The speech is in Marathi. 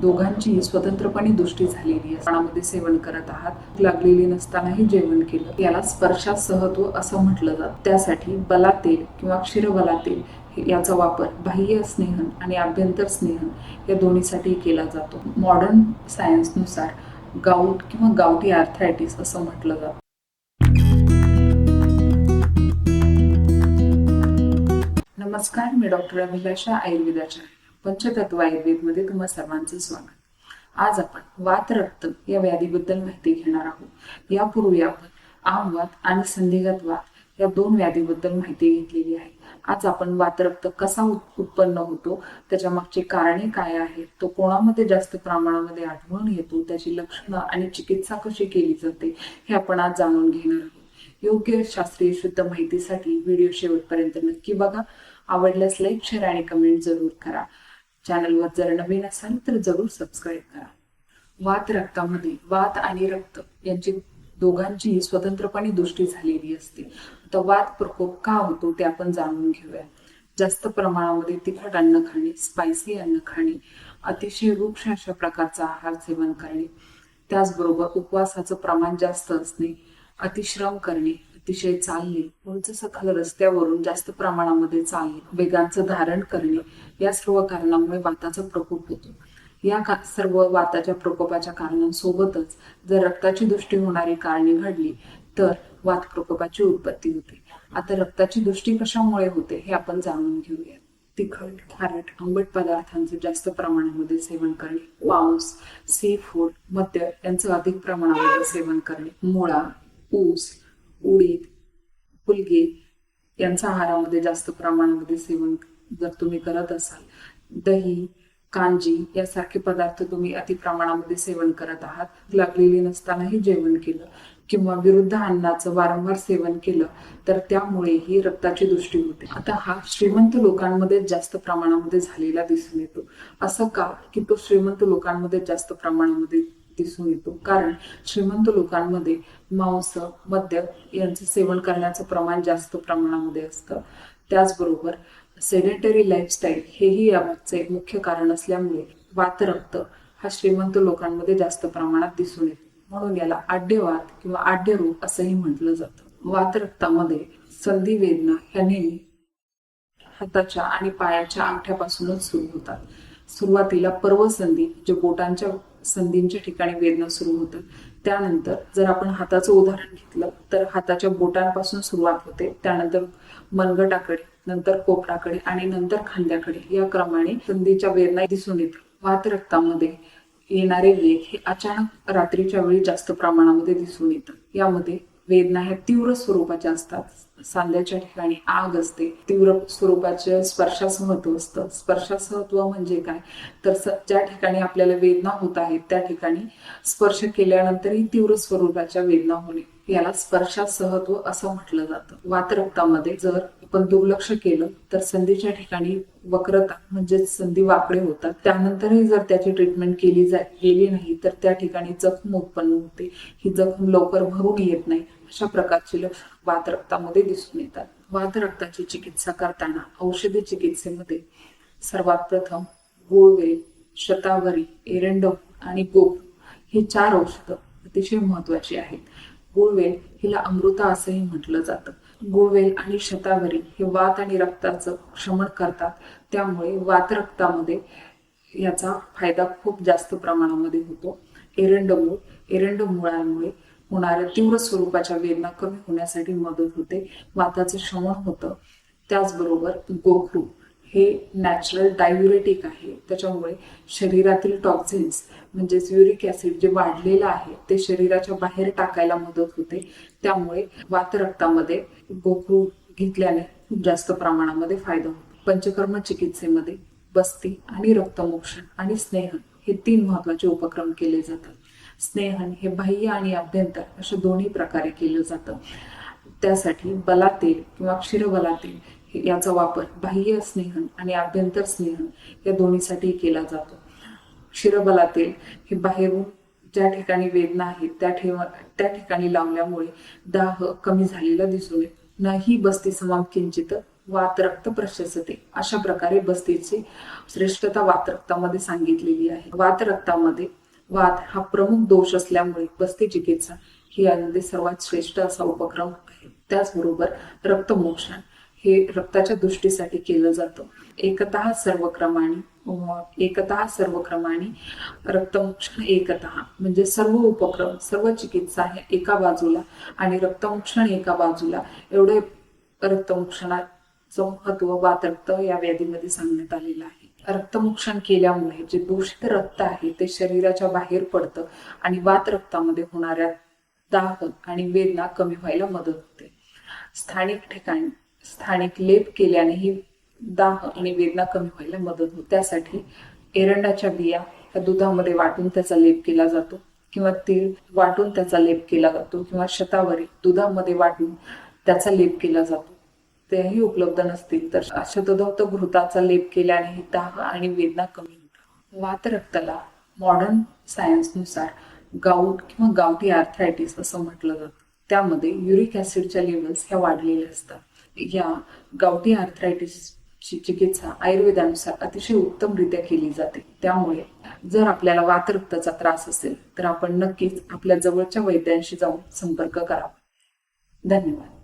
दोघांची स्वतंत्रपणे दृष्टी झालेली आहे. सणामध्ये सेवन करत आहात. लागलेली नसतानाही जेवण केलं. याला स्पर्शात सहत्व असं म्हटलं जात. त्यासाठी बलातेल किंवा क्षीरबलातेल याचा वापर बाह्य स्नेहन आणि आभ्यंतर स्नेहन या दोन्हीसाठी केला जातो. मॉडर्न सायन्सनुसार गाऊट किंवा गावठी आर्थरायटिस असं म्हटलं जातं. नमस्कार मी डॉक्टर अभिलाषा आयुर्वेदाच्या पंचतत्व आयुर्वेदमध्ये तुम्हा सर्वांचं स्वागत. आज आपण वात रक्त या व्याधीबद्दल माहिती घेणार आहोत. यापूर्वी आपण आमवात आणि संधिगत वात या दोन व्याधीबद्दल माहिती घेतलेली आहे. आज आपण वातरक्त कसा उत्पन्न होतो त्याच्या मागची कारणे काय आहेत तो कोणामध्ये जास्त प्रमाणामध्ये आढळून येतो त्याची लक्षणं आणि चिकित्सा कशी केली जाते हे आपण आज जाणून घेणार आहोत. योग्य शास्त्रीय शुद्ध माहितीसाठी व्हिडिओ शेवटपर्यंत नक्की बघा. आवडल्यास लाईक शेअर आणि कमेंट जरूर करा. चॅनलवर जर नवीन असाल तर जरूर सबस्क्राईब करा. वात रक्तामध्ये वात आणि रक्त यांची दोघांची स्वतंत्रपणे दृष्टी झालेली असते. आता वात प्रकोप का होतो ते आपण जाणून घेऊया. जास्त प्रमाणामध्ये तिखट अन्न खाणे स्पायसी अन्न खाणे अतिशय वृक्ष अशा प्रकारचा आहार सेवन करणे त्याचबरोबर उपवासाचं प्रमाण जास्त असणे अतिश्रम करणे अतिशय चालणे. उंच सखल रस्त्यावरून जास्त प्रमाणामध्ये चालणे वेगांचं धारण करणे या सर्व कारणामुळे वाताचा प्रकोप होतो. या का सर्व वाताच्या प्रकोपाच्या कारणांसोबतच जर रक्ताची दृष्टी होणारी कारणे घडली तर वात प्रकोपाची उत्पत्ती होते. आता रक्ताची दृष्टी कशामुळे होते हे आपण जाणून घेऊया तिखट खारट आंबट पदार्थांचं जास्त प्रमाणामध्ये सेवन करणे मांस सी फूड मद्य यांचं अधिक प्रमाणामध्ये सेवन करणे मुळा ऊस उडीद फुलगे यांचा आहारामध्ये जास्त प्रमाणामध्ये सेवन जर तुम्ही करत असाल दही कांजी यासारखे पदार्थ तुम्ही अति प्रमाणामध्ये सेवन करत आहात. लागलेली नसतानाही जेवण केलं किंवा विरुद्ध अन्नाचं वारंवार सेवन केलं तर त्यामुळेही रक्ताची दृष्टी होते. आता हा श्रीमंत लोकांमध्ये जास्त प्रमाणामध्ये झालेला दिसून येतो. असं का की तो श्रीमंत लोकांमध्ये जास्त प्रमाणामध्ये दिसून येतो. कारण श्रीमंत लोकांमध्ये मांस मद्य यांचं सेवन करण्याचं प्रमाण जास्त प्रमाणामध्ये असतं. त्याचबरोबर सेडेटरी लाईफस्टाईल हेही यामागचं एक मुख्य कारण असल्यामुळे वातरक्त हा श्रीमंत लोकांमध्ये जास्त प्रमाणात दिसून येतो. म्हणून याला आड्यवात किंवा आड्यरूप असंही म्हटलं जातं. वातरक्तामध्ये संधी वेदना ह्या नेहमी हाताच्या आणि पायाच्या अंगठ्यापासूनच सुरू होतात. सुरुवातीला पर्वसंधी जे बोटांच्या संधींच्या ठिकाणी वेदना सुरू होतात. त्यानंतर जर आपण हाताचं उदाहरण घेतलं तर हाताच्या बोटांपासून सुरुवात होते. त्यानंतर मनगटाकडे नंतर कोपराकडे आणि नंतर खांद्याकडे या क्रमाने संधीच्या वेदना दिसून येतात. वात रक्तामध्ये येणारे वेग हे अचानक रात्रीच्या वेळी जास्त प्रमाणामध्ये दिसून येतात. यामध्ये वेदना ह्या तीव्र स्वरूपाच्या असतात. सांध्याच्या ठिकाणी आग असते. तीव्र स्वरूपाचे स्पर्शासहत्व असतं. स्पर्शासहत्व म्हणजे काय? तर ज्या ठिकाणी आपल्याला वेदना होत आहेत त्या ठिकाणी स्पर्श केल्यानंतरही तीव्र स्वरूपाच्या वेदना होणे. याला स्पर्शासहत्व असं म्हटलं जातं. वातरक्तामध्ये जर आपण दुर्लक्ष केलं तर संधीच्या ठिकाणी वक्रता म्हणजे संधी वाकडे होतात. त्यानंतरही जर त्याची ट्रीटमेंट केली जा गेली नाही तर त्या ठिकाणी जखम उत्पन्न होते. ही जखम लवकर भरून येत नाही. अशा प्रकारची लक्षणं वातरक्तामध्ये दिसून येतात. वातरक्ताची चिकित्सा करताना औषधी चिकित्सेमध्ये सर्वात प्रथम गुळवेल शतावरी एरंडम आणि गोप हे चार औषधं अतिशय महत्वाची आहेत. गुळवेल हिला अमृता असंही म्हटलं जातं. गुळवेल आणि शतावरी हे वात आणि रक्ताचं क्षमण करतात. त्यामुळे वात रक्तामध्ये याचा फायदा खूप जास्त प्रमाणामध्ये होतो. एरंडमूळ एरंडमुळामुळे होणाऱ्या तीव्र स्वरूपाच्या वेदना कमी होण्यासाठी मदत होते. वाताचं शमन होतं. त्याचबरोबर गोखरू. हे नॅचरल डायुरेटिक आहे. त्याच्यामुळे शरीरातील टॉक्झिन्स म्हणजेच युरिक ऍसिड जे वाढलेलं आहे ते शरीराच्या बाहेर टाकायला मदत होते. त्यामुळे वातरक्तामध्ये गोखरू घेतल्याने खूप जास्त प्रमाणामध्ये फायदा होतो. पंचकर्म चिकित्सेमध्ये बस्ती आणि रक्तमोक्षण आणि स्नेहन हे तीन महत्त्वाचे उपक्रम केले जातात. स्नेहन हे बाह्य आणि अभ्यंतर अशा दोन्ही प्रकारे केलं जातं. त्यासाठी बलातेल किंवा क्षीरबलातील याचा वापर बाह्य स्नेहन आणि आभ्यंतर स्नेहन या दोन्हीसाठी केला जातो. शिरबलातील हे बाहेरून ज्या ठिकाणी वेदना आहेत त्या ठेव त्या ठिकाणी लावल्यामुळे दाह कमी झालेला दिसून येतो. न ही बस्ती समाम किंचित वातरक्त प्रशसते अशा प्रकारे बस्तीची श्रेष्ठता वातरक्तामध्ये सांगितलेली आहे. वातरक्तामध्ये वात हा प्रमुख दोष असल्यामुळे बस्ती चिकित्सा ही यामध्ये सर्वात श्रेष्ठ असा उपक्रम आहे. त्याचबरोबर रक्तमोक्षण हे रक्ताच्या दृष्टीसाठी केलं जातं. एकतः सर्व क्रमाने सर्वक्रमाने एकतः सर्व क्रमाने रक्तमोक्षण एकतः म्हणजे सर्व उपक्रम सर्व चिकित्सा हे एका बाजूला आणि रक्तमोक्षण एका बाजूला. एवढे रक्तमोक्षणाचं महत्त्व वातरक्त या व्याधीमध्ये सांगण्यात आलेलं आहे. रक्तमोक्षण केल्यामुळे जे दूषित रक्त आहे ते शरीराच्या बाहेर पडतं आणि वात रक्तामध्ये होणाऱ्या दाह आणि वेदना कमी व्हायला मदत होते. स्थानिक ठिकाणी स्थानिक लेप केल्यानेही दाह आणि वेदना कमी व्हायला मदत होते. त्यासाठी एरंडाच्या बिया ह्या दुधामध्ये वाटून त्याचा लेप केला जातो किंवा तीळ वाटून त्याचा लेप केला जातो किंवा शतावरी दुधामध्ये वाटून त्याचा लेप केला जातो. तेही उपलब्ध नसतील तर शतदौत घृताचा लेप केल्याने दाह आणि वेदना कमी होतात. वात रक्ताला मॉडर्न सायन्सनुसार गाऊट किंवा गावठी आर्थरायटिस असं म्हटलं जातं. त्यामध्ये युरिक ऍसिडच्या लेवल्स ह्या वाढलेल्या असतात. या गावठी आर्थरायटिसची चिकित्सा आयुर्वेदानुसार अतिशय उत्तमरित्या केली जाते. त्यामुळे जर आपल्याला वातरक्ताचा त्रास असेल तर आपण नक्कीच आपल्या जवळच्या वैद्यांशी जाऊन संपर्क करावा. धन्यवाद.